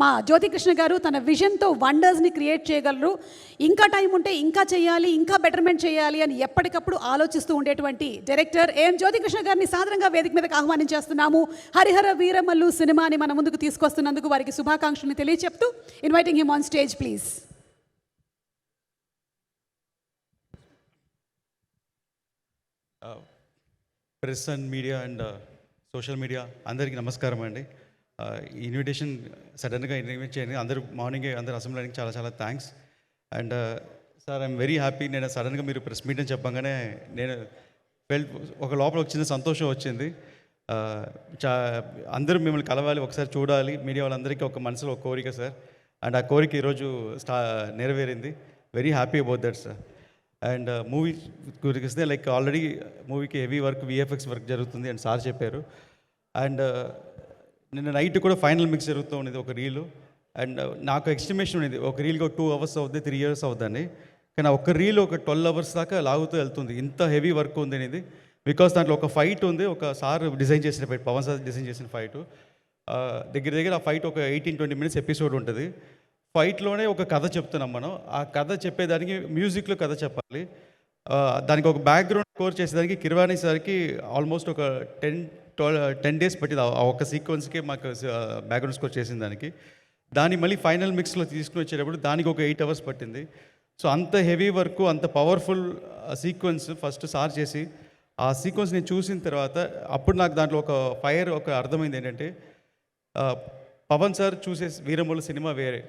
మా జ్యోతికృష్ణ గారు తన విజన్తో వండర్స్ని క్రియేట్ చేయగలరు. ఇంకా టైం ఉంటే ఇంకా చేయాలి ఇంకా బెటర్మెంట్ చేయాలి అని ఎప్పటికప్పుడు ఆలోచిస్తూ ఉండేటువంటి డైరెక్టర్ ఏం జ్యోతికృష్ణ గారిని సాధారణంగా వేదిక మీదకి ఆహ్వానించేస్తున్నాము హరిహర వీరమల్లు సినిమాని మన ముందుకు తీసుకొస్తున్నందుకు వారికి శుభాకాంక్షలు తెలియచెప్తూ inviting him on stage please press and media and social media అందరికీ నమస్కారం అండి. ఇన్విటేషన్ సడన్గా ఇన్వైట్ చేయండి. అందరూ మార్నింగే అందరు అసెంబ్లీకి చాలా చాలా thanks and sir I'm very happy నేను సడన్గా మీరు ప్రెస్ మీట్ అని చెప్పగానే నేను ఫెల్ ఒక లోపల వచ్చిన సంతోషం వచ్చింది. చా అందరూ మిమ్మల్ని కలవాలి ఒకసారి చూడాలి. మీడియా వాళ్ళందరికీ ఒక మనసులో ఒక కోరిక సార్ అండ్ ఆ కోరిక ఈరోజు స్టా నెరవేరింది. Very happy about that sir and movie గురికి వస్తే లైక్ ఆల్రెడీ మూవీకి హెవీ వర్క్ విఎఫ్ఎక్స్ వర్క్ జరుగుతుంది అని సార్ చెప్పారు. అండ్ నిన్న నైట్ కూడా ఫైనల్ మిక్స్ జరుగుతూ ఉండేది ఒక రీలు అండ్ uh, నాకు ఎస్టిమేషన్ ఉండేది ఒక రీల్కి ఒక టూ అవర్స్ అవుతుంది త్రీ ఇయర్స్ అవుతుందని కానీ ఒక రీల్ ఒక ట్వెల్వ్ అవర్స్ దాకా లాగుతూ వెళ్తుంది. ఇంత హెవీ వర్క్ ఉంది అనేది. బికాస్ దాంట్లో ఒక ఫైట్ ఉంది. ఒక సార్ డిజైన్ చేసిన ఫైట్ పవన్ సార్ డిజైన్ చేసిన ఫైట్ uh, దగ్గర దగ్గర ఆ ఫైట్ ఒక ఎయిటీన్ ట్వంటీ మినిట్స్ ఎపిసోడ్ ఉంటుంది. ఫైట్లోనే ఒక కథ చెప్తున్నాం మనం. ఆ కథ చెప్పేదానికి మ్యూజిక్లో కథ చెప్పాలి. Uh, దానికి ఒక బ్యాక్గ్రౌండ్ స్కోర్ చేసేదానికి కిర్వాణి సార్కి ఆల్మోస్ట్ ఒక టెన్ ట్వెల్వ్ టెన్ డేస్ పట్టింది. ఆ ఒక సీక్వెన్స్కే మాకు బ్యాక్గ్రౌండ్ స్కోర్ చేసిన దానికి. దాన్ని మళ్ళీ ఫైనల్ మిక్స్లో తీసుకుని వచ్చేటప్పుడు దానికి ఒక ఎయిట్ అవర్స్ పట్టింది. సో అంత హెవీ వర్క్ అంత పవర్ఫుల్ సీక్వెన్స్ ఫస్ట్ సార్ చేసి ఆ సీక్వెన్స్ నేను చూసిన తర్వాత అప్పుడు నాకు దాంట్లో ఒక ఫైర్ ఒక అర్థమైంది ఏంటంటే పవన్ సార్ చూసే వీరముల సినిమా వేరే.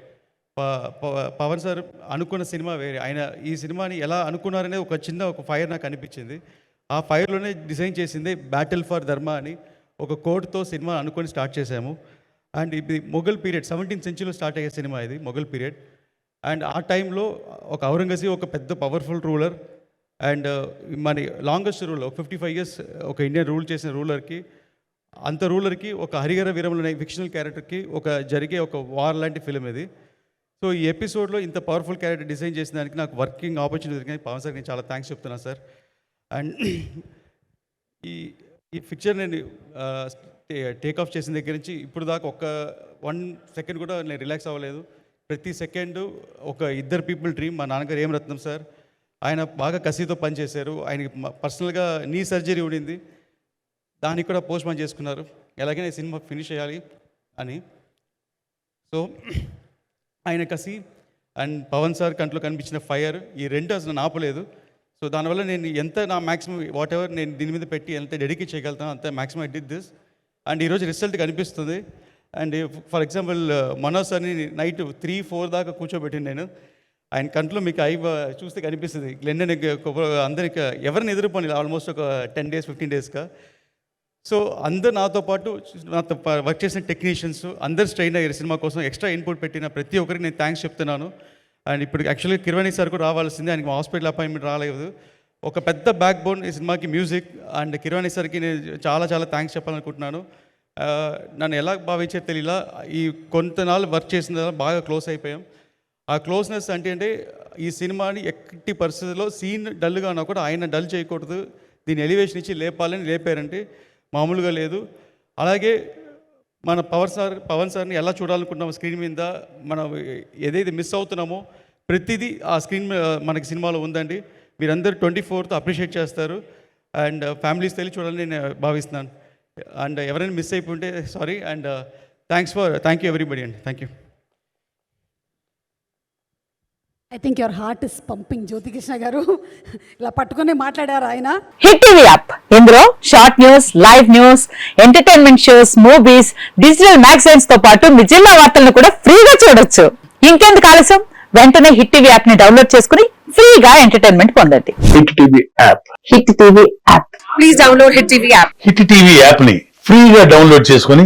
ప- పవన్ సార్ అనుకున్న సినిమా వేరే. ఆయన ఈ సినిమాని ఎలా అనుకున్నారనే ఒక చిన్న ఒక ఫైర్ నాకు అనిపించింది. ఆ ఫైర్లోనే డిజైన్ చేసింది బ్యాటిల్ ఫర్ ధర్మ అని ఒక కోడ్తో సినిమా అనుకొని స్టార్ట్ చేశాము. అండ్ ఇది మొఘల్ పీరియడ్ సెవెంటీన్త్ సెంచరీలో స్టార్ట్ అయ్యే సినిమా ఇది మొఘల్ పీరియడ్. అండ్ ఆ టైంలో ఒక ఔరంగజీబ్ ఒక పెద్ద పవర్ఫుల్ రూలర్ అండ్ మన లాంగెస్ట్ రూలర్ ఒక ఫిఫ్టీ ఫైవ్ ఇయర్స్ ఒక ఇండియన్ రూల్ చేసిన రూలర్కి అంత రూలర్కి ఒక హరిహర వీరములు అనే ఫిక్షనల్ క్యారెక్టర్కి ఒక జరిగే ఒక వార్ లాంటి ఫిలిం ఇది. సో ఈ ఎపిసోడ్లో ఇంత పవర్ఫుల్ క్యారెక్టర్ డిజైన్ చేసిన దానికి నాకు వర్కింగ్ ఆపర్చునిటీ దొరికింది. పవన్ సార్ నేను చాలా థ్యాంక్స్ చెప్తున్నాను సార్. అండ్ ఈ ఈ పిక్చర్ నేను టేక్ ఆఫ్ చేసిన దగ్గర నుంచి ఇప్పుడు దాకా ఒక్క వన్ సెకండ్ కూడా నేను రిలాక్స్ అవ్వలేదు. ప్రతి సెకండ్ ఒక ఇద్దరు పీపుల్ డ్రీమ్ మా నాన్నగారు ఏం రత్నం సార్? ఆయన బాగా కసితో పనిచేశారు ఆయనకి పర్సనల్గా నీ సర్జరీ ఉండింది. దానికి కూడా పోస్ట్ పోన్ చేసుకున్నారు. ఎలాగైనా సినిమా ఫినిష్ చేయాలి అని. సో ఆయన కసి అండ్ పవన్ సార్ కంట్లో కనిపించిన ఫైర్ ఈ రెండు అసలు నాపలేదు. ఆపలేదు సో దానివల్ల నేను ఎంత నా మ్యాక్సిమం వాట్ ఎవర్ నేను దీని మీద పెట్టి ఎంత డెడికేట్ చేయగలుగుతాను అంత maximum I did this and ఈరోజు రిజల్ట్ కనిపిస్తుంది. అండ్ ఫర్ ఎగ్జాంపుల్ మనోజ్ అని నైట్ త్రీ ఫోర్ దాకా కూర్చోబెట్టి నేను. ఆయన కంట్లో మీకు ఐ చూస్తే కనిపిస్తుంది. గ్లెండన్ అందరికి ఎవరిని ఎదుర్కొని ఆల్మోస్ట్ ఒక టెన్ డేస్ ఫిఫ్టీన్ డేస్గా సో అందరు నాతో పాటు నాతో వర్క్ చేసిన టెక్నీషియన్స్ అందరు స్ట్రెయిన్ అయ్యారు సినిమా కోసం. ఎక్స్ట్రా ఇన్పుట్ పెట్టిన ప్రతి ఒక్కరికి నేను థ్యాంక్స్ చెప్తున్నాను. అండ్ ఇప్పుడు యాక్చువల్గా కిరవాణి సార్ కూడా రావాల్సిందే. ఆయనకి హాస్పిటల్ అపాయింట్మెంట్ రాలేదు. ఒక పెద్ద బ్యాక్ బోన్ ఈ సినిమాకి మ్యూజిక్ అండ్ కిరవాణి సార్కి నేను చాలా చాలా థ్యాంక్స్ చెప్పాలనుకుంటున్నాను. నన్ను ఎలా భావించే తెలియలా ఈ కొంతనాళ్ళు వర్క్ చేసిన బాగా క్లోజ్ అయిపోయాం. ఆ క్లోజ్నెస్ అంటే అంటే ఈ సినిమాని ఎట్టి పరిస్థితుల్లో సీన్ డల్గా ఉన్నా కూడా ఆయన డల్ చేయకూడదు. దీని ఎలివేషన్ ఇచ్చి లేపాలని లేపారంటే మామూలుగా లేదు. అలాగే మన పవర్ సార్ పవన్ సార్ని ఎలా చూడాలనుకుంటున్నాము స్క్రీన్ మీద మనం ఏదైతే మిస్ అవుతున్నామో ప్రతిదీ ఆ స్క్రీన్ మనకి సినిమాలో ఉందండి. మీరందరూ ట్వంటీ ఫోర్త్ అప్రిషియేట్ చేస్తారు. అండ్ ఫ్యామిలీస్ తెలియ చూడాలని నేను భావిస్తున్నాను. అండ్ ఎవరైనా మిస్ అయిపోతే sorry and thanks for thank you everybody అండి. Thank you I think your heart is pumping Jyothikrishna garu ఇలా పట్టుకునే మాట్లాడారు ఆయన? హిట్ టీవీ యాప్ ఇందులో short news live news entertainment shows movies digital మ్యాగజైన్స్తో పాటు మీ జిల్లా వార్తలను కూడా ఫ్రీగా చూడొచ్చు. ఇంకెందుకు ఆలస్యం? వెంటనే హిట్ టీవీ యాప్ని డౌన్లోడ్ చేసుకుని ఫ్రీగా ఎంటర్టైన్మెంట్ పొందండి. Hit TV app hit TV app please download hit TV app hit TV యాప్ని ఫ్రీగా డౌన్లోడ్ చేసుకుని